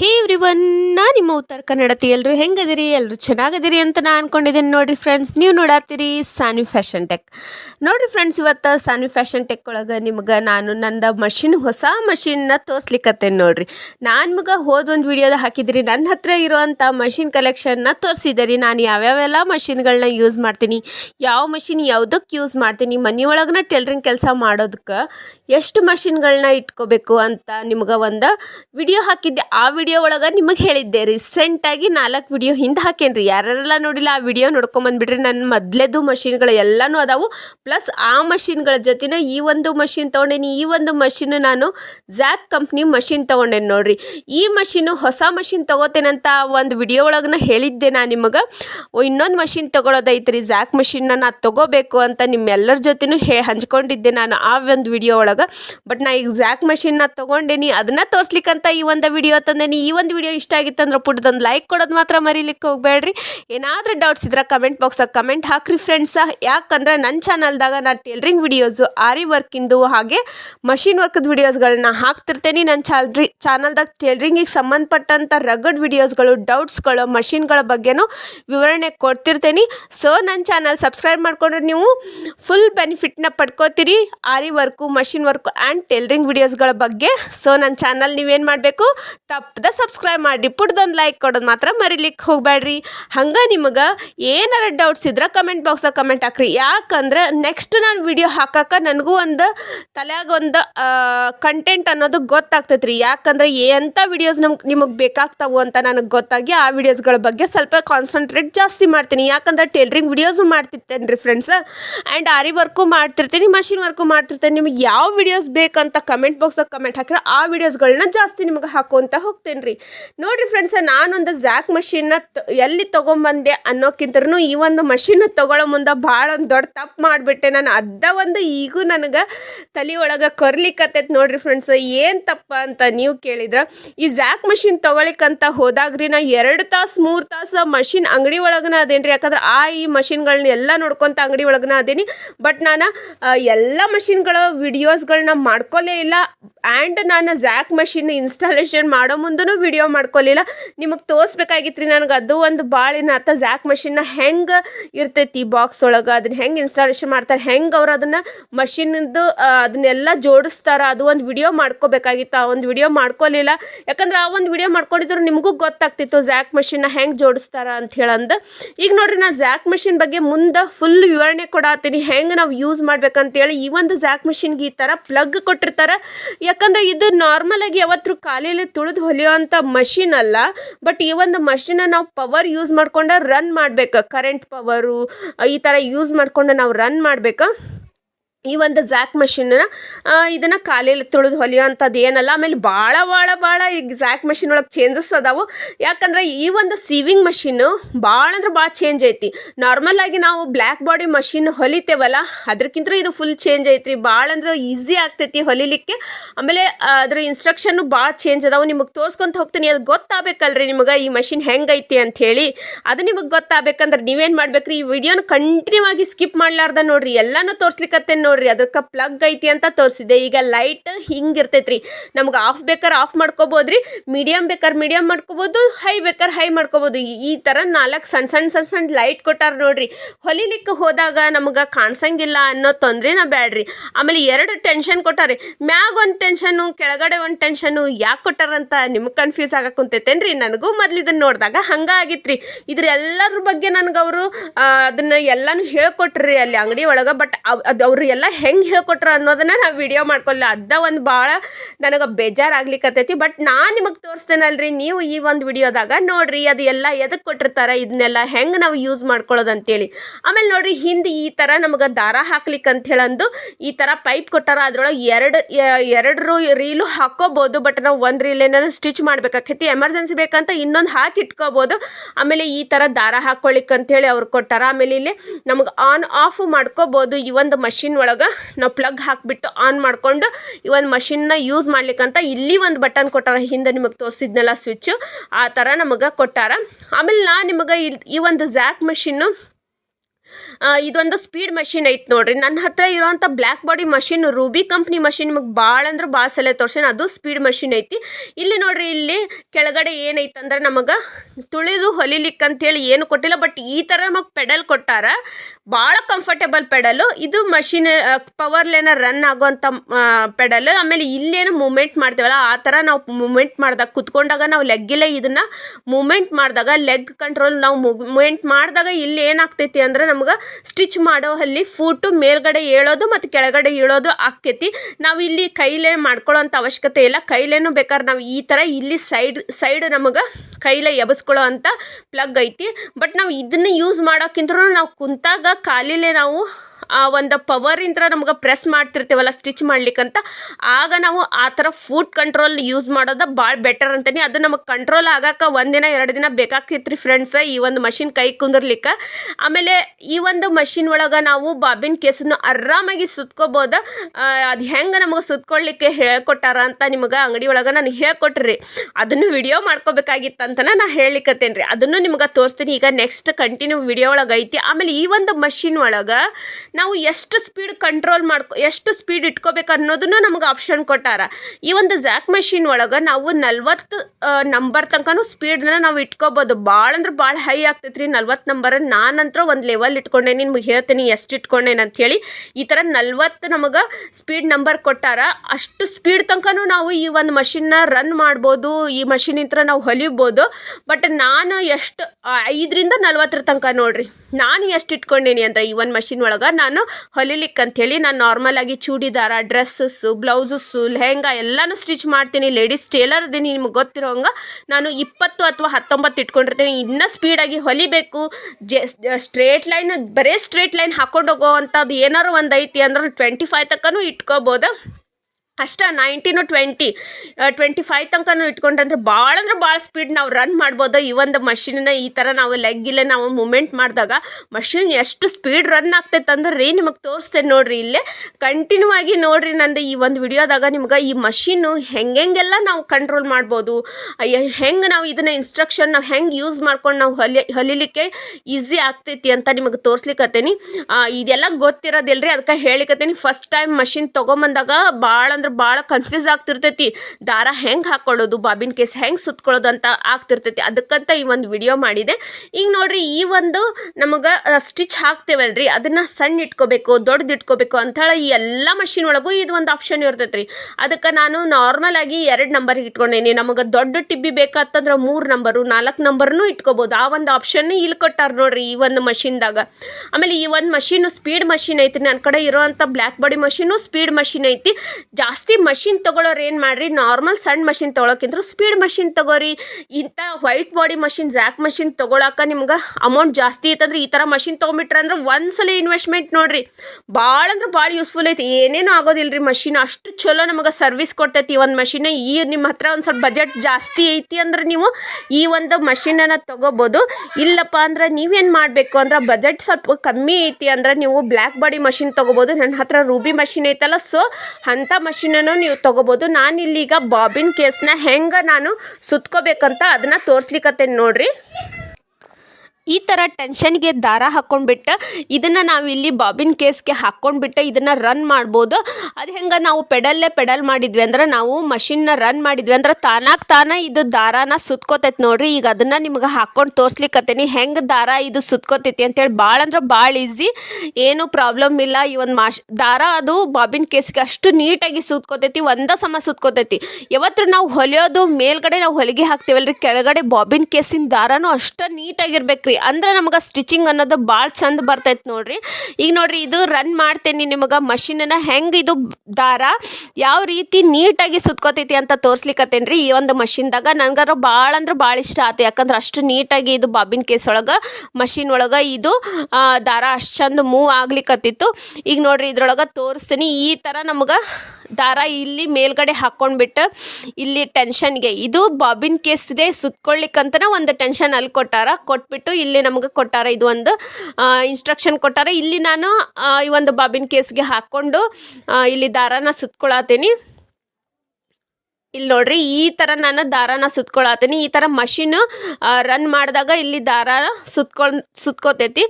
ಹೇ every one ನಾ ನಿಮ್ಮ ಉತ್ತರ ಕನ್ನಡತಿ. ಎಲ್ಲರೂ ಹೆಂಗದಿರಿ? ಎಲ್ಲರೂ ಚೆನ್ನಾಗದಿರಿ ಅಂತ ನಾನು ಅಂದ್ಕೊಂಡಿದ್ದೀನಿ ನೋಡಿರಿ ಫ್ರೆಂಡ್ಸ್ ನೀವು ನೋಡಾತ್ತೀರಿ ಸಾನ್ವಿ ಫ್ಯಾಷನ್ ಟೆಕ್ ನೋಡಿರಿ ಫ್ರೆಂಡ್ಸ್ ಇವತ್ತು ಸಾನ್ವಿ ಫ್ಯಾಷನ್ ಟೆಕ್ ಒಳಗೆ ನಿಮ್ಗೆ ನಾನು ನಂದು ಮಷಿನ್ ಹೊಸ ಮಷಿನ್ನ ತೋರ್ಸ್ಲಿಕ್ಕತ್ತೇನೆ ನೋಡಿರಿ. ನಾನು ನಿಮ್ಗೆ ಹೋದೊಂದು ವಿಡಿಯೋದ ಹಾಕಿದ್ರಿ. ನನ್ನ ಹತ್ರ ಇರುವಂಥ ಮಷಿನ್ ಕಲೆಕ್ಷನ್ನ ತೋರಿಸಿದೆ ರೀ ನಾನು ಯಾವ್ಯಾವೆಲ್ಲ ಮಷಿನ್ಗಳನ್ನ ಯೂಸ್ ಮಾಡ್ತೀನಿ, ಯಾವ ಮಷಿನ್ ಯಾವುದಕ್ಕೆ ಯೂಸ್ ಮಾಡ್ತೀನಿ ಮನೆ ಟೆಲ್ರಿಂಗ್ ಟೈಲರಿಂಗ್ ಕೆಲಸ ಮಾಡೋದಕ್ಕೆ ಎಷ್ಟು ಮಷಿನ್ಗಳನ್ನ ಇಟ್ಕೋಬೇಕು ಅಂತ ನಿಮ್ಗೆ ಒಂದು ವಿಡಿಯೋ ಹಾಕಿದ್ದೆ. ಆ ವಿಡಿಯೋ ಒಳಗೆ ನಿಮಗೆ ಹೇಳಿದ್ದೆ ರೀಸೆಂಟಾಗಿ ನಾಲ್ಕು ವಿಡಿಯೋ ಹಿಂದೆ ಹಾಕೇನಿ ರೀ ಯಾರೆಲ್ಲ ನೋಡಿಲ್ಲ ಆ ವಿಡಿಯೋ ನೋಡ್ಕೊಂಬಂದ್ಬಿಡ್ರಿ ನನ್ನ ಮೊದಲೇದು ಮಷಿನ್ಗಳು ಎಲ್ಲನೂ ಅದಾವು. ಪ್ಲಸ್ ಆ ಮಷಿನ್ಗಳ ಜೊತೆನ ಈ ಒಂದು ಮಷಿನ್ ತೊಗೊಂಡೇನಿ, ಈ ಒಂದು ಮಷಿನ್ ನಾನು ಝ್ಯಾಕ್ ಕಂಪ್ನಿ ಮಷಿನ್ ತೊಗೊಂಡೇನಿ ನೋಡ್ರಿ. ಈ ಮಷಿನು ಹೊಸ ಮಷಿನ್ ತೊಗೋತೇನಂತ ಒಂದು ವಿಡಿಯೋ ಒಳಗನ ಹೇಳಿದ್ದೆ ನಾನು ನಿಮಗೆ. ಇನ್ನೊಂದು ಮಷಿನ್ ತೊಗೊಳೋದೈತ್ರಿ. ಝ್ಯಾಕ್ ಮಷಿನ್ನ ನಾನು ತೊಗೋಬೇಕು ಅಂತ ನಿಮ್ಮೆಲ್ಲರ ಜೊತೆನೂ ಹೇ, ಹಂಚ್ಕೊಂಡಿದ್ದೆ ನಾನು ಆ ಒಂದು ವಿಡಿಯೋ ಒಳಗೆ. ಬಟ್ ನಾ ಈಗ ಝ್ಯಾಕ್ ಮಷಿನ್ನ ತೊಗೊಂಡೇನಿ, ಅದನ್ನ ತೋರಿಸ್ಲಿಕ್ಕಂತ ಈ ಒಂದು ವಿಡಿಯೋ ತಂದೇನಿ ಈ ಒಂದು ವಿಡಿಯೋ ಇಷ್ಟ ಆಗಿತ್ತು ಅಂದ್ರೆ ಪುಟ್ಟದೊಂದು ಲೈಕ್ ಕೊಡೋದು ಮಾತ್ರ ಮರಿಲಿಕ್ಕೆ ಹೋಗ್ಬೇಡ್ರಿ. ಏನಾದರೂ ಡೌಟ್ಸ್ ಇದ್ರೆ ಕಮೆಂಟ್ ಬಾಕ್ಸಾಗ ಕಮೆಂಟ್ ಹಾಕ್ರಿ ಫ್ರೆಂಡ್ಸ ಯಾಕಂದ್ರೆ ನನ್ನ ಚಾನಲ್ದಾಗ ನಾನು ಟೇಲ್ರಿಂಗ್ ವಿಡಿಯೋಸು ಆರಿ ವರ್ಕಿಂದು ಹಾಗೆ ಮಷಿನ್ ವರ್ಕದ ವಿಡಿಯೋಸ್ಗಳನ್ನ ಹಾಕ್ತಿರ್ತೇನೆ ನನ್ನ ಚಾಲ್ರಿ ಚಾನಲ್ದಾಗ ಟೇಲ್ರಿಂಗಿಗೆ ಸಂಬಂಧಪಟ್ಟಂಥ ರಗಡ್ ವಿಡಿಯೋಸ್ಗಳು ಡೌಟ್ಸ್ಗಳು ಮಷಿನ್ಗಳ ಬಗ್ಗೆನೂ ವಿವರಣೆ ಕೊಡ್ತಿರ್ತೇನೆ. ಸೊ ನನ್ನ ಚಾನಲ್ ಸಬ್ಸ್ಕ್ರೈಬ್ ಮಾಡಿಕೊಂಡ್ರೆ ನೀವು ಫುಲ್ ಬೆನಿಫಿಟ್ನ ಪಡ್ಕೋತೀರಿ. Aari work machine work and tailoring ವಿಡಿಯೋಸ್ಗಳ ಬಗ್ಗೆ. ಸೊ ನನ್ನ ಚಾನಲ್ ನೀವೇನು ಮಾಡಬೇಕು? ತಪ್ಪದ ಸಬ್ಸ್ಕ್ರೈಬ್ ಮಾಡಿ, ಪುಟ್ದೊಂದು ಲೈಕ್ ಕೊಡೋದು ಮಾತ್ರ ಮರಿಲಿಕ್ಕೆ ಹೋಗಬೇಡ್ರಿ ಹಂಗೆ ನಿಮಗೆ ಏನಾರ ಡೌಟ್ಸ್ ಇದ್ರೆ ಕಮೆಂಟ್ ಬಾಕ್ಸಾಗ ಕಮೆಂಟ್ ಹಾಕ್ರಿ. ಯಾಕಂದ್ರೆ ನೆಕ್ಸ್ಟ್ ನಾನು ವಿಡಿಯೋ ಹಾಕಕ್ಕೆ ನನಗೂ ಒಂದು ತಲೆಯಾಗ ಒಂದು ಕಂಟೆಂಟ್ ಅನ್ನೋದು ಗೊತ್ತಾಗ್ತೈತೆ ರೀ ಯಾಕಂದ್ರೆ ಎಂಥ ವಿಡಿಯೋಸ್ ನಮ್ಗೆ ನಿಮಗೆ ಬೇಕಾಗ್ತಾವು ಅಂತ ನನಗೆ ಗೊತ್ತಾಗಿ ಆ ವಿಡಿಯೋಸ್ಗಳ ಬಗ್ಗೆ ಸ್ವಲ್ಪ ಕಾನ್ಸಂಟ್ರೇಟ್ ಜಾಸ್ತಿ ಮಾಡ್ತೀನಿ. ಯಾಕಂದ್ರೆ ಟೇಲ್ರಿಂಗ್ ವಿಡಿಯೋಸು ಮಾಡ್ತಿರ್ತೇನೆ ರೀ ಫ್ರೆಂಡ್ಸ್ ಆ್ಯಂಡ್ ಆರಿ ವರ್ಕು ಮಾಡ್ತಿರ್ತೀನಿ ಮಷಿನ್ ವರ್ಕು ಮಾಡ್ತಿರ್ತೇನೆ. ನಿಮಗೆ ಯಾವ ವಿಡಿಯೋಸ್ ಬೇಕಂತ ಕಮೆಂಟ್ ಬಾಕ್ಸಾಗ ಕಮೆಂಟ್ ಹಾಕಿದ್ರೆ ಆ ವಿಡಿಯೋಸ್ಗಳನ್ನ ಜಾಸ್ತಿ ನಿಮಗೆ ಹಾಕೋಂತ ಹೋಗ್ತೇನೆ ರೀ ನೋಡಿರಿ ಫ್ರೆಂಡ್ಸ ನಾನೊಂದು ಝ್ಯಾಕ್ ಮಷಿನ್ನ ಎಲ್ಲಿ ತೊಗೊಂಬಂದೆ ಅನ್ನೋಕ್ಕಿಂತರೂ ಈ ಒಂದು ಮಷಿನ್ ತೊಗೊಳ್ಳೋ ಮುಂದೆ ಭಾಳ ಒಂದು ದೊಡ್ಡ ತಪ್ಪು ಮಾಡಿಬಿಟ್ಟೆ ನಾನು. ಅದ ಒಂದು ಈಗೂ ನನಗೆ ತಲೆ ಒಳಗೆ ಕೊರ್ಲಿಕ್ಕತ್ತೈತೆ ನೋಡ್ರಿ ಫ್ರೆಂಡ್ಸ್ ಏನು ತಪ್ಪ ಅಂತ ನೀವು ಕೇಳಿದ್ರೆ. ಈ ಝ್ಯಾಕ್ ಮಷಿನ್ ತೊಗೊಳಿಕ್ಕಂತ ಹೋದಾಗ್ರಿ ನಾ ಎರಡು ತಾಸು, ಮೂರು ತಾಸು ಮಷಿನ್ ಅಂಗಡಿ ಒಳಗನ ಅದೇನು ರೀ ಯಾಕಂದ್ರೆ ಆ ಈ ಮಷಿನ್ಗಳನ್ನ ಎಲ್ಲ ನೋಡ್ಕೊತ ಅಂಗಡಿ ಒಳಗನ ಅದೇನಿ. ಬಟ್ ನಾನು ಎಲ್ಲ ಮಷಿನ್ಗಳ ವಿಡಿಯೋಸ್ಗಳನ್ನ ಮಾಡ್ಕೊಲೇ ಇಲ್ಲ. ಆ್ಯಂಡ್ ನಾನು ಜ್ಯಾಕ್ ಮಷಿನ್ ಇನ್ಸ್ಟಾಲೇಷನ್ ಮಾಡೋ ಮುಂದೂ ವಿಡಿಯೋ ಮಾಡ್ಕೊಲಿಲ್ಲ. ನಿಮಗೆ ತೋರಿಸ್ಬೇಕಾಗಿತ್ತು ನನಗೆ ಅದು ಒಂದು ಭಾಳ ಆತ ಜ್ಯಾಕ್ ಮಷಿನ್ನ ಹೆಂಗೆ ಇರ್ತೈತಿ ಬಾಕ್ಸ್ ಒಳಗೆ ಅದನ್ನ ಹೆಂಗೆ ಇನ್ಸ್ಟಾಲೇಷನ್ ಮಾಡ್ತಾರೆ, ಹೆಂಗೆ ಅವ್ರು ಅದನ್ನು ಮಷಿನ್ದು ಅದನ್ನೆಲ್ಲ ಜೋಡಿಸ್ತಾರೆ, ಅದು ಒಂದು ವಿಡಿಯೋ ಮಾಡ್ಕೋಬೇಕಾಗಿತ್ತು. ಆ ಒಂದು ವಿಡಿಯೋ ಮಾಡ್ಕೊಲಿಲ್ಲ. ಯಾಕಂದ್ರೆ ಆ ಒಂದು ವಿಡಿಯೋ ಮಾಡ್ಕೊಂಡಿದ್ರು ನಿಮಗೂ ಗೊತ್ತಾಗ್ತಿತ್ತು ಜ್ಯಾಕ್ ಮಷಿನ್ನ ಹೆಂಗೆ ಜೋಡಿಸ್ತಾರ ಅಂತ ಹೇಳಂದು. ಈಗ ನೋಡ್ರಿ ನಾನು ಜ್ಯಾಕ್ ಮಷಿನ್ ಬಗ್ಗೆ ಮುಂದೆ ಫುಲ್ ವಿವರಣೆ ಕೊಡತ್ತೀನಿ ಹೆಂಗೆ ನಾವು ಯೂಸ್ ಮಾಡ್ಬೇಕಂತೇಳಿ ಈ ಒಂದು ಜ್ಯಾಕ್ ಮಷಿನ್ಗೆ ಈ ಥರ ಪ್ಲಗ್ ಕೊಟ್ಟಿರ್ತಾರೆ. ಯಾಕಂದ್ರೆ ಇದು ನಾರ್ಮಲ್ ಆಗಿ ಯಾವತ್ತೂ ಕಾಲಿಲಿ ತುಳಿದು ಹೊಲಿಯೋವಂಥ ಮಷಿನ್ ಅಲ್ಲ ಬಟ್ ಈ ಒಂದು ಮಷಿನ ನಾವು ಪವರ್ ಯೂಸ್ ಮಾಡ್ಕೊಂಡು ರನ್ ಮಾಡ್ಬೇಕು? ಕರೆಂಟ್ ಪವರು ಈ ಥರ ಯೂಸ್ ಮಾಡ್ಕೊಂಡು ನಾವು ರನ್ ಮಾಡ್ಬೇಕು? ಈ ಒಂದು ಝ್ಯಾಕ್ ಮಷಿನ್ನ ಇದನ್ನು ಕಾಲೇಲಿ ತುಳಿದು ಹೊಲಿಯೋಂಥದ್ದು ಏನಲ್ಲ, ಆಮೇಲೆ ಭಾಳ ಭಾಳ ಭಾಳ ಈಗ ಜ್ಯಾಕ್ ಮಷಿನ್ ಒಳಗೆ ಚೇಂಜಸ್ ಅದಾವು. ಯಾಕಂದ್ರೆ ಈ ಒಂದು ಸೀವಿಂಗ್ ಮಷಿನ್ನು ಭಾಳ ಅಂದ್ರೆ ಭಾಳ ಚೇಂಜ್ ಐತಿ. ನಾರ್ಮಲ್ ಆಗಿ ನಾವು ಬ್ಲ್ಯಾಕ್ ಬಾಡಿ ಮಷಿನ್ ಹೊಲಿತೇವಲ್ಲ ಅದಕ್ಕಿಂತ ಇದು ಫುಲ್ ಚೇಂಜ್ ಐತ್ರಿ. ಭಾಳ ಅಂದ್ರೆ ಈಸಿ ಆಗ್ತೈತಿ ಹೊಲಿಲಿಕ್ಕೆ. ಆಮೇಲೆ ಅದ್ರ ಇನ್ಸ್ಟ್ರಕ್ಷನ್ನು ಭಾಳ ಚೇಂಜ್ ಅದಾವು. ನಿಮಗೆ ತೋರ್ಸ್ಕೊಂತ ಹೋಗ್ತೀನಿ, ಅದು ಗೊತ್ತಾಗಬೇಕಲ್ರಿ ನಿಮಗೆ ಈ ಮಷಿನ್ ಹೆಂಗೈತಿ ಅಂತ ಹೇಳಿ ಅದು ನಿಮಗೆ ಗೊತ್ತಾಗಬೇಕಂದ್ರೆ ನೀವೇನು ಮಾಡ್ಬೇಕ್ರಿ, ಈ ವಿಡಿಯೋನ ಕಂಟಿನ್ಯೂ ಆಗಿ ಸ್ಕಿಪ್ ಮಾಡ್ಲಾರ್ದ ನೋಡ್ರಿ, ಎಲ್ಲನೂ ತೋರ್ಸ್ಲಿಕ್ಕತ್ತೇನೆ ನೋಡ್ರಿ ಅದಕ್ಕೆ ಪ್ಲಗ್ ಐತಿ ಅಂತ ತೋರಿಸಿದೆ ಈಗ ಲೈಟ್ ಹಿಂಗೆ ಇರ್ತೈತ್ರಿ. ನಮ್ಗೆ ಆಫ್ ಬೇಕಾರೆ ಆಫ್ ಮಾಡ್ಕೋಬೋದ್ರಿ ಮೀಡಿಯಮ್ ಬೇಕಾದ್ರೆ ಮೀಡಿಯಮ್ ಮಾಡ್ಕೋಬೋದು ಹೈ ಬೇಕಾದ್ರೆ ಹೈ ಮಾಡ್ಕೋಬೋದು. ಈ- ಥರ ನಾಲ್ಕು ಸಣ್ಣ ಸಣ್ಣ ಸಣ್ಣ ಸಣ್ಣ ಲೈಟ್ ಕೊಟ್ಟಾರ ನೋಡ್ರಿ. ಹೊಲಿಲಿಕ್ಕೆ ಹೋದಾಗ ನಮ್ಗೆ ಕಾಣಿಸಂಗಿಲ್ಲ ಅನ್ನೋ ತೊಂದ್ರೆನ ಬ್ಯಾಡ್ರಿ. ಆಮೇಲೆ ಎರಡು ಟೆನ್ಷನ್ ಕೊಟ್ಟಾರೆ. ಮ್ಯಾಗ ಒಂದು ಟೆನ್ಷನ್ನು ಕೆಳಗಡೆ ಒಂದು ಟೆನ್ಷನ್ನು ಯಾಕೆ ಕೊಟ್ಟಾರಂತ ನಿಮ್ಗೆ ಕನ್ಫ್ಯೂಸ್ ಆಗಕ್ಕೆ ಕುಂತೈತೇನ್ರಿ? ನನಗೂ ಮೊದ್ಲು ಇದನ್ನ ನೋಡಿದಾಗ ಹಂಗೆ ಆಗಿತ್ರಿ. ಇದ್ರ ಎಲ್ಲರ ಬಗ್ಗೆ ನನಗೆ ಅವರು ಅದನ್ನ ಎಲ್ಲನೂ ಹೇಳ್ಕೊಟ್ರಿ ಅಲ್ಲಿ ಅಂಗಡಿ ಒಳಗೆ. ಬಟ್ ಅದು ಅವರು ಎಲ್ಲ ಹೆಂಗೆ ಹೇಳ್ಕೊಟ್ರ ಅನ್ನೋದನ್ನ ನಾವು ವಿಡಿಯೋ ಮಾಡ್ಕೊಳ್ಳಿ ಅದ ಒಂದು ಭಾಳ ನನಗೆ ಬೇಜಾರಾಗ್ಲಿಕ್ಕತ್ತೈತಿ ಬಟ್ ನಾನು ನಿಮಗೆ ತೋರಿಸ್ತೇನಲ್ರಿ, ನೀವು ಈ ಒಂದು ವಿಡಿಯೋದಾಗ ನೋಡ್ರಿ, ಅದು ಎಲ್ಲ ಎದಕ್ಕೆ ಕೊಟ್ಟಿರ್ತಾರೆ ಇದನ್ನೆಲ್ಲ ಹೆಂಗೆ ನಾವು ಯೂಸ್ ಮಾಡ್ಕೊಳ್ಳೋದು ಅಂತೇಳಿ ಆಮೇಲೆ ನೋಡ್ರಿ, ಹಿಂದೆ ಈ ಥರ ನಮಗೆ ದಾರ ಹಾಕ್ಲಿಕ್ಕೆ ಅಂತ ಹೇಳಂದು ಈ ಥರ ಪೈಪ್ ಕೊಟ್ಟಾರ, ಅದ್ರೊಳಗೆ ಎರಡು ಎರಡು ರೀಲು ಹಾಕೋಬೋದು ಬಟ್ ನಾವು ಒಂದು ರೀಲ್ ಏನಾರು ಸ್ಟಿಚ್ ಮಾಡ್ಬೇಕಾಕೈತಿ. ಎಮರ್ಜೆನ್ಸಿ ಬೇಕಂತ ಇನ್ನೊಂದು ಹಾಕಿ ಇಟ್ಕೋಬೋದು. ಆಮೇಲೆ ಈ ಥರ ದಾರ ಹಾಕ್ಕೊಳ್ಳಿಕ್ಕೆ ಅಂತೇಳಿ ಅವ್ರು ಕೊಟ್ಟಾರ. ಆಮೇಲೆ ಇಲ್ಲಿ ನಮಗೆ ಆನ್ ಆಫ್ ಮಾಡ್ಕೋಬೋದು. ಈ ಒಂದು ಮಷಿನ್ ಒಳಗೆ ನಾವು ಪ್ಲಗ್ ಹಾಕಿಬಿಟ್ಟು ಆನ್ ಮಾಡಿಕೊಂಡು ಈ ಒಂದು ಮಷಿನ್ನ ಯೂಸ್ ಮಾಡ್ಲಿಕ್ಕಂತ ಇಲ್ಲಿ ಒಂದು ಬಟನ್ ಕೊಟ್ಟಾರ. ಹಿಂದೆ ನಿಮಗೆ ತೋರಿಸಿದ್ನಲ್ಲ ಸ್ವಿಚ್ಚು ಆ ಥರ ನಮಗೆ ಕೊಟ್ಟಾರ. ಆಮೇಲೆ ನಾ ನಿಮಗೆ ಇಲ್ಲಿ ಈ ಒಂದು ಝ್ಯಾಕ್ ಮಷಿನ್ನು ಇದೊಂದು ಸ್ಪೀಡ್ ಮಷಿನ್ ಐತೆ ನೋಡ್ರಿ. ನನ್ನ ಹತ್ರ ಇರೋಂಥ black body machine Ruby company machine ನಿಮಗೆ ಭಾಳ ಅಂದ್ರೆ ಭಾಳ ಸಲ ತೋರ್ಸೇನೆ. ಅದು ಸ್ಪೀಡ್ ಮಷಿನ್ ಐತಿ. ಇಲ್ಲಿ ನೋಡ್ರಿ, ಇಲ್ಲಿ ಕೆಳಗಡೆ ಏನೈತೆ ಅಂದ್ರೆ ನಮಗೆ ತುಳಿದು ಹೊಲಿಲಿಕ್ಕೆ ಅಂತೇಳಿ ಏನು ಕೊಟ್ಟಿಲ್ಲ ಬಟ್ ಈ ಥರ ನಮಗೆ ಪೆಡಲ್ ಕೊಟ್ಟಾರ. ಭಾಳ ಕಂಫರ್ಟೇಬಲ್ ಪೆಡಲು ಇದು ಮಷಿನ್ ಪವರ್ಲೇನ ರನ್ ಆಗೋವಂಥ ಪೆಡಲ್ ಆಮೇಲೆ ಇಲ್ಲೇನು ಮೂಮೆಂಟ್ ಮಾಡ್ತೀವಲ್ಲ, ಆ ಥರ ನಾವು ಮೂಮೆಂಟ್ ಮಾಡಿದಾಗ, ಕುತ್ಕೊಂಡಾಗ ನಾವು ಲೆಗ್ಗಿಲ್ಲೇ ಇದನ್ನು ಮೂಮೆಂಟ್ ಮಾಡಿದಾಗ ಲೆಗ್ ಕಂಟ್ರೋಲ್ ನಾವು ಮೂಮೆಂಟ್ ಮಾಡಿದಾಗ ಇಲ್ಲಿ ಏನಾಗ್ತೈತಿ ಅಂದ್ರೆ ನಮ್ಗೆ ಸ್ಟಿಚ್ ಮಾಡೋ ಅಲ್ಲಿ ಫೂಟು ಮೇಲ್ಗಡೆ ಏಳೋದು ಮತ್ತು ಕೆಳಗಡೆ ಇಳೋದು ಆಕ್ಕೈತಿ. ನಾವು ಇಲ್ಲಿ ಕೈಲೇ ಮಾಡ್ಕೊಳ್ಳೋಂಥ ಅವಶ್ಯಕತೆ ಇಲ್ಲ. ಕೈಲೇನು ಬೇಕಾದ್ರೆ ನಾವು ಈ ಥರ ಇಲ್ಲಿ ಸೈಡ್ ಸೈಡ್ ನಮಗೆ ಕೈಲೇ ಎಬಸ್ಕೊಳ್ಳೋ ಅಂಥ ಪ್ಲಗ್ ಐತಿ. ಬಟ್ ನಾವು ಇದನ್ನ ಯೂಸ್ ಮಾಡೋಕ್ಕಿಂತ ನಾವು ಕುಂತಾಗ ಕಾಲಿಲೆ ನಾವು ಆ ಒಂದು ಪವರಿಂದ ನಮ್ಗೆ ಪ್ರೆಸ್ ಮಾಡ್ತಿರ್ತೀವಲ್ಲ ಸ್ಟಿಚ್ ಮಾಡ್ಲಿಕ್ಕಂತ, ಆಗ ನಾವು ಆ ಥರ ಫುಡ್ ಕಂಟ್ರೋಲ್ ಯೂಸ್ ಮಾಡೋದು ಭಾಳ ಬೆಟರ್ ಅಂತೀನಿ. ಅದು ನಮಗೆ ಕಂಟ್ರೋಲ್ ಆಗಕ್ಕೆ ಒಂದಿನ ಎರಡು ದಿನ ಬೇಕಾಗ್ತಿತ್ತು ರೀ ಫ್ರೆಂಡ್ಸ್ ಈ ಒಂದು ಮಷಿನ್ ಕೈ ಕುಂದಿರ್ಲಿಕ್ಕೆ. ಆಮೇಲೆ ಈ ಒಂದು ಮಷಿನ್ ಒಳಗೆ ನಾವು ಬಾಬಿನ್ ಕೇಸನ್ನು ಆರಾಮಾಗಿ ಸುತ್ಕೋಬೋದು. ಅದು ಹೆಂಗೆ ನಮಗೆ ಸುತ್ಕೊಳ್ಳಿಕ್ಕೆ ಹೇಳ್ಕೊಟ್ಟಾರ ಅಂತ ನಿಮಗೆ ಅಂಗಡಿ ಒಳಗೆ ನಾನು ಹೇಳ್ಕೊಟ್ರಿ. ಅದನ್ನು ವಿಡಿಯೋ ಮಾಡ್ಕೋಬೇಕಾಗಿತ್ತು ಅಂತ ನಾ ಹೇಳಿಕತ್ತೇನೆ ರೀ ಅದನ್ನು ನಿಮ್ಗೆ ತೋರಿಸ್ತೀನಿ. ಈಗ ನೆಕ್ಸ್ಟ್ ಕಂಟಿನ್ಯೂ ವಿಡಿಯೋ ಒಳಗೆ ಐತಿ. ಆಮೇಲೆ ಈ ಒಂದು ಮಷಿನ್ ಒಳಗೆ ನಾವು ಎಷ್ಟು ಸ್ಪೀಡ್ ಕಂಟ್ರೋಲ್ ಮಾಡ್ಕೊ ಎಷ್ಟು ಸ್ಪೀಡ್ ಇಟ್ಕೋಬೇಕು ಅನ್ನೋದನ್ನು ನಮ್ಗೆ ಆಪ್ಷನ್ ಕೊಟ್ಟಾರ. ಈ ಒಂದು ಜ್ಯಾಕ್ ಮಷಿನ್ ಒಳಗೆ ನಾವು ನಲ್ವತ್ತು ನಂಬರ್ ತನಕನೂ ಸ್ಪೀಡ್ನ ನಾವು ಇಟ್ಕೋಬೋದು. ಭಾಳ ಅಂದ್ರೆ ಭಾಳ ಹೈ ಆಗ್ತೈತೆ ರೀ ನಲ್ವತ್ತು ನಂಬರ್ ನಾನಂತರ ಒಂದು ಲೆವೆಲ್ ಇಟ್ಕೊಂಡೆ. ನಿಮ್ಗೆ ಹೇಳ್ತೀನಿ ಎಷ್ಟು ಇಟ್ಕೊಂಡೇನೆ ಅಂಥೇಳಿ ಈ ಥರ ನಲ್ವತ್ತು ನಮಗೆ ಸ್ಪೀಡ್ ನಂಬರ್ ಕೊಟ್ಟಾರ. ಅಷ್ಟು ಸ್ಪೀಡ್ ತನಕನೂ ನಾವು ಈ ಒಂದು ಮಷಿನ್ನ ರನ್ ಮಾಡ್ಬೋದು. ಈ ಮಷಿನಿಂತ್ರ ನಾವು ಹೊಲಿಬೋದು. ಬಟ್ ನಾನು ಎಷ್ಟು, ಐದರಿಂದ ನಲ್ವತ್ತರ ತನಕ ನೋಡ್ರಿ. ನಾನು ಎಷ್ಟು ಇಟ್ಕೊಂಡೇನಿ ಅಂದ್ರೆ ಈ ಒಂದು ಮಷಿನ್ ಒಳಗೆ. ನಾನು ಹೊಲಿಲಿಕ್ಕೆ ಅಂಥೇಳಿ ನಾನು ನಾರ್ಮಲಾಗಿ ಚೂಡಿದಾರ ಡ್ರೆಸ್ಸಸ್ಸು ಬ್ಲೌಸಸ್ಸು ಲೆಹಂಗಾ ಎಲ್ಲನೂ ಸ್ಟಿಚ್ ಮಾಡ್ತೀನಿ. ಲೇಡೀಸ್ ಟೇಲರ್ ಇದೀನಿ ನಿಮ್ಗೆ ಗೊತ್ತಿರೋ ಹಂಗೆ ನಾನು ಇಪ್ಪತ್ತು ಅಥವಾ ಹತ್ತೊಂಬತ್ತು ಇಟ್ಕೊಂಡಿರ್ತೀನಿ. ಇನ್ನೂ ಸ್ಪೀಡಾಗಿ ಹೊಲಿಬೇಕು. ಜೆ ಸ್ಟ್ರೇಟ್ ಲೈನ್ ಬರೀ ಸ್ಟ್ರೇಟ್ ಲೈನ್ ಹಾಕ್ಕೊಂಡು ಹೋಗೋ ಅಂಥದ್ದು ಏನಾರು ಒಂದು ಐತಿ ಅಂದ್ರೆ ಟ್ವೆಂಟಿ ಫೈವ್ ತಕ್ಕನೂ ಇಟ್ಕೋಬೋದು. ಅಷ್ಟ ನೈಂಟೀನು ಟ್ವೆಂಟಿ ಟ್ವೆಂಟಿ ಫೈವ್ ತನಕನೂ ಇಟ್ಕೊಂಡ್ರೆ ಭಾಳ ಅಂದ್ರೆ ಭಾಳ ಸ್ಪೀಡ್ ನಾವು ರನ್ ಮಾಡ್ಬೋದು. ಈ ಒಂದು ಮಷಿನ್ನ ಈ ಥರ ನಾವು ಲೆಗ್ಗಿಲ್ಲೇ ನಾವು ಮೂಮೆಂಟ್ ಮಾಡಿದಾಗ ಮಷಿನ್ ಎಷ್ಟು ಸ್ಪೀಡ್ ರನ್ ಆಗ್ತೈತೆ ಅಂದ್ರೆ ರೀ ನಿಮಗೆ ತೋರಿಸ್ತೇನೆ ನೋಡ್ರಿ ಇಲ್ಲೇ. ಕಂಟಿನ್ಯೂ ಆಗಿ ನೋಡ್ರಿ ನಂದು ಈ ಒಂದು ವಿಡಿಯೋದಾಗ ನಿಮ್ಗೆ ಈ ಮಷಿನ್ನು ಹೆಂಗೆಲ್ಲ ನಾವು ಕಂಟ್ರೋಲ್ ಮಾಡ್ಬೋದು. ಹೆಂಗೆ ನಾವು ಇದನ್ನ ಇನ್ಸ್ಟ್ರಕ್ಷನ್ ನಾವು ಹೆಂಗೆ ಯೂಸ್ ಮಾಡ್ಕೊಂಡು ನಾವು ಹೊಲಿ, ಹೊಲಿಲಿಕ್ಕೆ ಈಸಿ ಆಗ್ತೈತಿ ಅಂತ ನಿಮಗೆ ತೋರ್ಸ್ಲಿಕ್ಕತ್ತೇನಿ ಇದೆಲ್ಲ ಇದೆಲ್ಲ ಗೊತ್ತಿರೋದಿಲ್ರಿ, ಅದಕ್ಕೆ ಹೇಳಿಕತ್ತೇನಿ. ಫಸ್ಟ್ ಟೈಮ್ ಮಷಿನ್ ತೊಗೊಂಬಂದಾಗ ಭಾಳ ಅಂದ್ರೆ ಭಾಳ ಕನ್ಫ್ಯೂಸ್ ಆಗ್ತಿರ್ತೈತಿ. ದಾರ ಹೆಂಗೆ ಹಾಕ್ಕೊಳ್ಳೋದು ಬಾಬಿನ್ ಕೇಸ್ ಹೆಂಗೆ ಸುತ್ಕೊಳ್ಳೋದು ಅಂತ ಆಗ್ತಿರ್ತೈತಿ. ಅದಕ್ಕಂತ ಈ ಒಂದು ವಿಡಿಯೋ ಮಾಡಿದೆ. ಈಗ ನೋಡ್ರಿ, ಈ ಒಂದು ನಮಗೆ ಸ್ಟಿಚ್ ಹಾಕ್ತೇವಲ್ರಿ, ಅದನ್ನ ಸಣ್ಣ ಇಟ್ಕೋಬೇಕು ದೊಡ್ಡದು ಇಟ್ಕೋಬೇಕು ಅಂಥೇಳಿ ಈ ಎಲ್ಲ ಮಷಿನ್ ಒಳಗೂ ಇದು ಒಂದು ಆಪ್ಷನ್ ಇರ್ತೈತೆ ರೀ ಅದಕ್ಕೆ ನಾನು ನಾರ್ಮಲ್ ಆಗಿ ಎರಡು ನಂಬರ್ಗೆ ಇಟ್ಕೊಂಡೇನಿ. ನಮಗೆ ದೊಡ್ಡ ಟಿಬ್ಬಿ ಬೇಕಾತಂದ್ರೆ ಮೂರು ನಂಬರು ನಾಲ್ಕು ನಂಬರ್ನು ಇಟ್ಕೋಬೋದು. ಆ ಒಂದು ಆಪ್ಷನ್ ಇಲ್ಲಿ ಕೊಟ್ಟಾರ ನೋಡ್ರಿ ಈ ಒಂದು ಮಷಿನ್ದಾಗ ಆಮೇಲೆ ಈ ಒಂದು ಮಷೀನು ಸ್ಪೀಡ್ ಮಷಿನ್ ಐತಿ ನನ್ನ ಕಡೆ ಇರೋವಂಥ black body machine speed machine ಐತಿ. ಜಾಸ್ತಿ ಮಷಿನ್ ತೊಗೊಳೋರು ಏನು ಮಾಡ್ರಿ? ನಾರ್ಮಲ್ ಸಣ್ಣ ಮಷಿನ್ ತೊಗೊಳೋಕ್ಕಿಂತ ಸ್ಪೀಡ್ ಮಷಿನ್ ತಗೋರಿ. ಇಂಥ white body machine, Jack machine ತೊಗೊಳಕ ನಿಮ್ಗೆ ಅಮೌಂಟ್ ಜಾಸ್ತಿ ಐತಂದ್ರೆ ಈ ಥರ ಮಷಿನ್ ತೊಗೊಂಬಿಟ್ರೆ ಅಂದ್ರೆ ಒಂದ್ಸಲ ಇನ್ವೆಸ್ಟ್ಮೆಂಟ್ ನೋಡಿರಿ. ಭಾಳ ಅಂದ್ರೆ ಭಾಳ ಯೂಸ್ಫುಲ್ ಐತಿ. ಏನೇನು ಆಗೋದಿಲ್ಲ ರೀ ಮಷಿನ್. ಅಷ್ಟು ಚಲೋ ನಮಗೆ ಸರ್ವಿಸ್ ಕೊಡ್ತೈತಿ ಒಂದು ಮಷಿನ್. ಈ ನಿಮ್ಮ ಹತ್ರ ಒಂದು ಸ್ವಲ್ಪ ಬಜೆಟ್ ಜಾಸ್ತಿ ಐತಿ ಅಂದ್ರೆ ನೀವು ಈ ಒಂದು ಮಷಿನನ್ನು ತೊಗೋಬೋದು. ಇಲ್ಲಪ್ಪ ಅಂದ್ರೆ ನೀವೇನು ಮಾಡಬೇಕು ಅಂದ್ರೆ ಬಜೆಟ್ ಸ್ವಲ್ಪ ಕಮ್ಮಿ ಐತಿ ಅಂದ್ರೆ ನೀವು ಬ್ಲ್ಯಾಕ್ ಬಾಡಿ ಮಷಿನ್ ತೊಗೋಬೋದು. ನನ್ನ ಹತ್ರ ರೂಬಿ ಮಷಿನ್ ಐತಲ್ಲ, ಸೊ ಅಂಥ ಮಷಿನನ್ನು ನೀವು ತೊಗೋಬೋದು. ಇಲ್ಲಿಗ ಬಾಬಿನ್ ಕೇಸ್ನ ಹೆಂಗೆ ನಾನು ಸುತ್ಕೋಬೇಕಂತ ಅದನ್ನು ತೋರಿಸ್ಲಿಕ್ಕತ್ತೇನೆ ನೋಡ್ರಿ. ಈ ಥರ ಟೆನ್ಷನ್ಗೆ ದಾರ ಹಾಕ್ಕೊಂಡ್ಬಿಟ್ಟು ಇದನ್ನು ನಾವು ಇಲ್ಲಿ ಬಾಬಿನ್ ಕೇಸ್ಗೆ ಹಾಕ್ಕೊಂಡ್ಬಿಟ್ಟು ಇದನ್ನು ರನ್ ಮಾಡ್ಬೋದು. ಅದು ಹೆಂಗೆ ನಾವು ಪೆಡಲ್ಲೇ ಪೆಡಲ್ ಮಾಡಿದ್ವಿ ಅಂದ್ರೆ, ನಾವು ಮಷಿನ್ನ ರನ್ ಮಾಡಿದ್ವಿ ಅಂದ್ರೆ ತಾನಾಗಿ ತಾನೇ ಇದು ದಾರಾನ ಸುತ್ಕೋತೈತೆ ನೋಡ್ರಿ. ಈಗ ಅದನ್ನು ನಿಮ್ಗೆ ಹಾಕ್ಕೊಂಡು ತೋರಿಸ್ಲಿಕ್ಕತ್ತೀನಿ ಹೆಂಗೆ ದಾರ ಇದು ಸುತ್ಕೋತೈತಿ ಅಂತೇಳಿ ಭಾಳ ಅಂದ್ರೆ ಭಾಳ ಈಸಿ. ಏನೂ ಪ್ರಾಬ್ಲಮ್ ಇಲ್ಲ. ಈ ಒಂದು ಮಾಶ್ ದಾರ ಅದು ಬಾಬಿನ್ ಕೇಸ್ಗೆ ಅಷ್ಟು ನೀಟಾಗಿ ಸುತ್ಕೋತೈತಿ, ಒಂದೇ ಸಮ ಸುತ್ಕೋತೈತಿ. ಯಾವತ್ತೂ ನಾವು ಹೊಲಿಯೋದು ಮೇಲ್ಗಡೆ ನಾವು ಹೊಲಿಗೆ ಹಾಕ್ತೀವಲ್ರಿ, ಕೆಳಗಡೆ ಬಾಬಿನ್ ಕೇಸಿನ ದಾರನೂ ಅಷ್ಟು ನೀಟಾಗಿರ್ಬೇಕು ಅಂದ್ರೆ ನಮ್ಗೆ ಸ್ಟಿಚಿಂಗ್ ಅನ್ನೋದು ಭಾಳ ಚಂದ ಬರ್ತೈತೆ ನೋಡ್ರಿ. ಈಗ ನೋಡ್ರಿ, ಇದು ರನ್ ಮಾಡ್ತೇನೆ ನಿಮಗೆ ಮಷಿನನ್ನ ಹೆಂಗೆ ಇದು ದಾರ? ಯಾವ ರೀತಿ ನೀಟಾಗಿ ಸುತ್ಕೋತೈತಿ ಅಂತ ತೋರ್ಸ್ಲಿಕ್ಕತ್ತೇನೆ ರೀ ಈ ಒಂದು ಮಷಿನ್ದಾಗ ನನಗಾರ ಭಾಳ ಅಂದ್ರೆ ಭಾಳ ಇಷ್ಟ ಆಯ್ತು ಯಾಕಂದ್ರೆ ಅಷ್ಟು ನೀಟಾಗಿ ಇದು ಬಾಬಿನ್ ಕೇಸ್ ಒಳಗೆ ಮಷಿನ್ ಒಳಗೆ ಇದು ದಾರ ಅಷ್ಟು ಚಂದ ಮೂವ್ ಆಗ್ಲಿಕ್ಕತ್ತಿತ್ತು ಈಗ ನೋಡ್ರಿ, ಇದ್ರೊಳಗೆ ತೋರಿಸ್ತೀನಿ. ಈ ಥರ ನಮ್ಗೆ ದಾರ ಇಲ್ಲಿ ಮೇಲ್ಗಡೆ ಹಾಕ್ಕೊಂಡ್ಬಿಟ್ಟು ಇಲ್ಲಿ ಟೆನ್ಷನ್ಗೆ ಇದು ಬಾಬಿನ್ ಕೇಸ್ ಇದೆ ಸುತ್ಕೊಳ್ಳಿಕ್ಕಂತನ ಒಂದು ಟೆನ್ಷನ್ ಅಲ್ಲಿ ಕೊಟ್ಟಾರ. ಕೊಟ್ಬಿಟ್ಟು ಇಲ್ಲಿ ನಮ್ಗೆ ಕೊಟ್ಟಾರ ಇದು ಒಂದು ಇನ್ಸ್ಟ್ರಕ್ಷನ್ ಕೊಟ್ಟಾರ. ಇಲ್ಲಿ ನಾನು ಈ ಒಂದು ಬಾಬಿನ್ ಕೇಸ್ಗೆ ಹಾಕ್ಕೊಂಡು ಆ, ಇಲ್ಲಿ ದಾರಾನ ಸುತ್ಕೊಳತ್ತೀನಿ ಇಲ್ಲಿ ನೋಡ್ರಿ, ಈ ಥರ ನಾನು ದಾರಾನ ಸುತ್ಕೊಳತ್ತೀನಿ ಈ ಥರ ಮಷಿನ್ ರನ್ ಮಾಡಿದಾಗ ಇಲ್ಲಿ ದಾರ ಸುತ್ಕೊಂಡು ಸುತ್ಕೋತೈತಿ.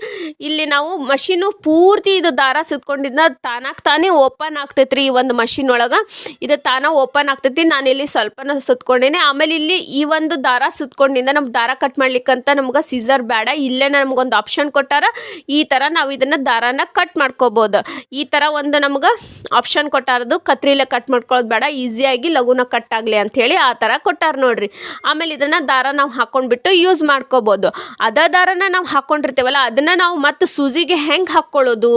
ಇಲ್ಲಿ ನಾವು ಮಷೀನು ಪೂರ್ತಿ ಇದು ದಾರ ಸುತ್ಕೊಂಡಿದ್ದ ತಾನಾಗ್ ತಾನೇ ಓಪನ್ ಆಗ್ತೈತ್ರಿ ಈ ಒಂದು ಮಷಿನ್ ಒಳಗೆ. ಇದು ತಾನ ಓಪನ್ ಆಗ್ತೈತಿ, ನಾನು ಇಲ್ಲಿ ಸ್ವಲ್ಪನ ಸುತ್ಕೊಂಡೇನೆ. ಆಮೇಲೆ ಇಲ್ಲಿ ಈ ಒಂದು ದಾರ ಸುತ್ಕೊಂಡಿಂದ ನಮ್ಗೆ ದಾರ ಕಟ್ ಮಾಡ್ಲಿಕ್ಕಂತ ನಮ್ಗೆ ಸೀಸರ್ ಬೇಡ ಇಲ್ಲೇ ನಮ್ಗೊಂದು ಆಪ್ಷನ್ ಕೊಟ್ಟಾರ, ಈ ಥರ ನಾವು ಇದನ್ನು ದಾರಾನ ಕಟ್ ಮಾಡ್ಕೋಬಹುದು ಈ ಥರ ಒಂದು ನಮ್ಗೆ ಆಪ್ಷನ್ ಕೊಟ್ಟಾರದು ಕತ್ರಿಲೆ ಕಟ್ ಮಾಡ್ಕೊಳ್ಳೋದು ಬೇಡ ಈಸಿಯಾಗಿ ಲಘುನ ಕಟ್ ಆಗಲಿ ಅಂಥೇಳಿ ಆ ಥರ ಕೊಟ್ಟಾರ ನೋಡ್ರಿ. ಆಮೇಲೆ ಇದನ್ನು ದಾರ ನಾವು ಹಾಕ್ಕೊಂಡ್ಬಿಟ್ಟು ಯೂಸ್ ಮಾಡ್ಕೋಬೋದು. ಅದೇ ದಾರನ ನಾವು ಹಾಕ್ಕೊಂಡಿರ್ತೀವಲ್ಲ ಅದನ್ನು ನಾವು ಮತ್ತು ಸೂಜಿಗೆ ಹೆಂಗೆ ಹಾಕ್ಕೊಳ್ಳೋದು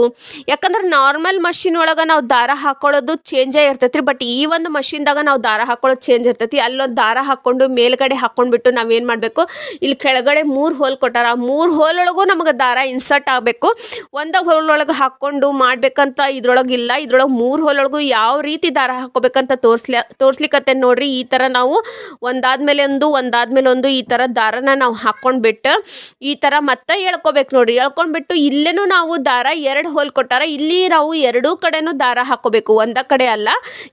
ಯಾಕಂದ್ರೆ ನಾರ್ಮಲ್ ಮಷಿನ್ ಒಳಗೆ ನಾವು ದಾರ ಹಾಕ್ಕೊಳ್ಳೋದು ಚೇಂಜೇ ಇರ್ತೈತಿ ಬಟ್ ಈ ಒಂದು ಮಷಿನ್ದಾಗ ನಾವು ದಾರ ಹಾಕ್ಕೊಳ್ಳೋದು ಚೇಂಜ್ ಇರ್ತೈತಿ. ಅಲ್ಲೊಂದು ದಾರ ಹಾಕ್ಕೊಂಡು ಮೇಲ್ಗಡೆ ಹಾಕ್ಕೊಂಡ್ಬಿಟ್ಟು ನಾವೇನು ಮಾಡಬೇಕು? ಇಲ್ಲಿ ಕೆಳಗಡೆ ಮೂರು ಹೋಲ್ ಕೊಟ್ಟಾರ. ಆ ಮೂರು ಹೋಲ್ ಒಳಗೂ ನಮಗೆ ದಾರ ಇನ್ಸರ್ಟ್ ಆಗಬೇಕು. ಒಂದು ಹೋಲ್ ಒಳಗೆ ಹಾಕ್ಕೊಂಡು ಮಾಡಬೇಕಂತ ಇದ್ರೊಳಗೆ ಇಲ್ಲ. ಇದ್ರೊಳಗೆ ಮೂರು ಹೋಲ್ ಒಳಗೂ ಯಾವ ರೀತಿ ದಾರ ಹಾಕೋಬೇಕಂತ ತೋರಿಸ್ಲಿ ತೋರ್ಸ್ಲಿಕ್ಕತ್ತೆ ನೋಡ್ರಿ, ಈ ಥರ ನಾವು ಒಂದಾದ್ಮೇಲೆ ಒಂದು ಒಂದಾದ್ಮೇಲೆ ಒಂದು ಈ ಥರ ದಾರನ ನಾವು ಹಾಕ್ಕೊಂಡ್ಬಿಟ್ಟು ಈ ಥರ ಮತ್ತೆ ಎಳ್ಕೊಬೇಕು ನೋಡಿ ಎಳ್ಕೊಂಡ್ಬಿಟ್ಟು ಇಲ್ಲೇನು ನಾವು ದಾರ ಎರಡು ಹೋಲ್ ಕೊಟ್ಟಾರ, ಇಲ್ಲಿ ನಾವು ಎರಡೂ ಕಡೆನೂ ದಾರ ಹಾಕೋಬೇಕು. ಒಂದ ಕಡೆ ಅಲ್ಲ,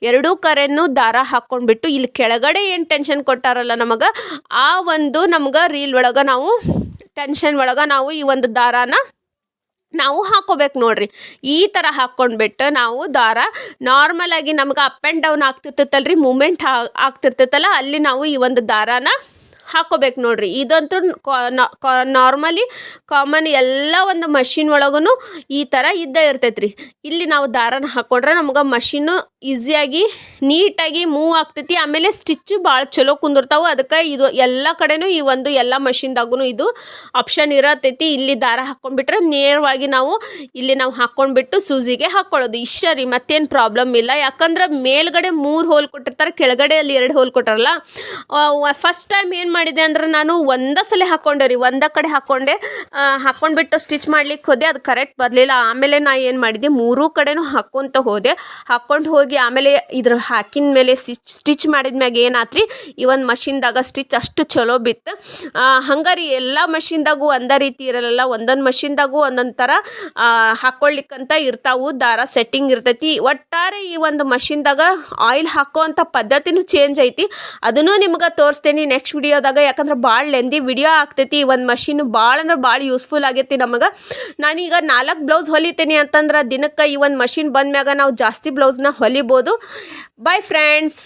ಎರಡೂ ಕಡೆನೂ ದಾರ ಹಾಕ್ಕೊಂಡ್ಬಿಟ್ಟು ಇಲ್ಲಿ ಕೆಳಗಡೆ ಏನು ಟೆನ್ಷನ್ ಕೊಟ್ಟಾರಲ್ಲ ನಮಗೆ, ಆ ಒಂದು ನಮ್ಗೆ ರೀಲ್ ಒಳಗೆ ನಾವು ಟೆನ್ಷನ್ ಒಳಗೆ ನಾವು ಈ ಒಂದು ದಾರಾನ ನಾವು ಹಾಕೋಬೇಕು ನೋಡ್ರಿ. ಈ ಥರ ಹಾಕ್ಕೊಂಡ್ಬಿಟ್ಟು ನಾವು ದಾರ ನಾರ್ಮಲಾಗಿ ನಮ್ಗೆ ಅಪ್ ಆ್ಯಂಡ್ ಡೌನ್ ಆಗ್ತಿರ್ತೈತಲ್ರಿ ಮೂಮೆಂಟ್ ಆಗ್ತಿರ್ತೈತಲ್ಲ, ಅಲ್ಲಿ ನಾವು ಈ ಒಂದು ದಾರಾನ ಹಾಕ್ಕೋಬೇಕು ನೋಡ್ರಿ. ಇದಂತೂ ನಾರ್ಮಲಿ ಕಾಮನ್ ಎಲ್ಲ ಒಂದು ಮಷಿನ್ ಒಳಗೂ ಈ ಥರ ಇದ್ದೇ ಇರ್ತೈತೆ ರೀ ಇಲ್ಲಿ ನಾವು ದಾರನ ಹಾಕ್ಕೊಂಡ್ರೆ ನಮ್ಗೆ ಮಷಿನ್ನು ಈಸಿಯಾಗಿ ನೀಟಾಗಿ ಮೂವ್ ಆಗ್ತೈತಿ. ಆಮೇಲೆ ಸ್ಟಿಚ್ಚು ಭಾಳ ಚಲೋ ಕುಂದಿರ್ತಾವೆ. ಅದಕ್ಕೆ ಇದು ಎಲ್ಲ ಕಡೆನೂ ಈ ಒಂದು ಎಲ್ಲ ಮಷಿನ್ದಾಗೂ ಇದು ಆಪ್ಷನ್ ಇರತೈತಿ. ಇಲ್ಲಿ ದಾರ ಹಾಕ್ಕೊಂಡ್ಬಿಟ್ರೆ ನೇರವಾಗಿ ನಾವು ಇಲ್ಲಿ ನಾವು ಹಾಕ್ಕೊಂಡ್ಬಿಟ್ಟು ಸೂಜಿಗೆ ಹಾಕ್ಕೊಳ್ಳೋದು ಇಷ್ಟ ರೀ, ಮತ್ತೇನು ಪ್ರಾಬ್ಲಮ್ ಇಲ್ಲ. ಯಾಕಂದ್ರೆ ಮೇಲ್ಗಡೆ ಮೂರು ಹೋಲ್ ಕೊಟ್ಟಿರ್ತಾರೆ, ಕೆಳಗಡೆ ಅಲ್ಲಿ ಎರಡು ಹೋಲ್ ಕೊಟ್ಟಾರಲ್ಲ ಫಸ್ಟ್ ಟೈಮ್ ಏನು ಮಾಡಿದೆ ಅಂದ್ರೆ ನಾನು ಒಂದೇ ಸಲ ಹಾಕ್ಕೊಂಡೆ ರೀ, ಒಂದೇ ಕಡೆ ಹಾಕ್ಕೊಂಡೆ ಹಾಕ್ಕೊಂಡ್ಬಿಟ್ಟು ಸ್ಟಿಚ್ ಮಾಡ್ಲಿಕ್ಕೆ ಹೋದೆ, ಅದು ಕರೆಕ್ಟ್ ಬರಲಿಲ್ಲ. ಆಮೇಲೆ ನಾ ಏನು ಮಾಡಿದೆ, ಮೂರೂ ಕಡೆನೂ ಹಾಕ್ಕೊತ ಹೋದೆ. ಹಾಕ್ಕೊಂಡು ಹೋಗಿ ಆಮೇಲೆ ಇದ್ರ ಹಾಕಿದ ಮೇಲೆ ಸ್ಟಿಚ್ ಸ್ಟಿಚ್ ಮಾಡಿದ ಮ್ಯಾಗ ಏನಾತ್ರಿ, ಈ ಒಂದು ಮಷಿನ್ದಾಗ ಸ್ಟಿಚ್ ಅಷ್ಟು ಚಲೋ ಬಿತ್ತು ಹಂಗಾರಿ ಎಲ್ಲ ಮಷಿನ್ದಾಗೂ ಒಂದೇ ರೀತಿ ಇರಲ್ಲ ಒಂದೊಂದು ಮಷಿನ್ದಾಗೂ ಒಂದೊಂದು ಥರ ಹಾಕ್ಕೊಳ್ಳಿಕ್ಕಂತ ಇರ್ತಾವು, ದಾರ ಸೆಟ್ಟಿಂಗ್ ಇರ್ತೈತಿ. ಒಟ್ಟಾರೆ ಈ ಒಂದು ಮಷಿನ್ದಾಗ ಆಯಿಲ್ ಹಾಕೋ ಅಂಥ ಪದ್ಧತಿನೂ ಚೇಂಜ್ ಐತಿ. ಅದನ್ನು ನಿಮ್ಗೆ ತೋರಿಸ್ತೇನೆ ನೆಕ್ಸ್ಟ್ ವಿಡಿಯೋದಾಗ ಯಾಕಂದ್ರೆ ಭಾಳ ಲೆಂದಿ ವಿಡಿಯೋ ಆಗ್ತೈತಿ. ಈ ಒಂದು ಮಷಿನ್ ಭಾಳ ಅಂದ್ರೆ ಭಾಳ ಯೂಸ್ಫುಲ್ ಆಗೈತಿ ನಮಗೆ. ನಾನೀಗ ನಾಲ್ಕು ಬ್ಲೌಸ್ ಹೊಲಿತೀನಿ ಅಂತಂದ್ರೆ ದಿನಕ್ಕೆ ಈ ಒಂದು ಮಷಿನ್ ಬಂದ್ಮ್ಯಾಗ ನಾವು ಜಾಸ್ತಿ ಬ್ಲೌಸ್ನ ಹೊಲಿಬೋದು. Bye friends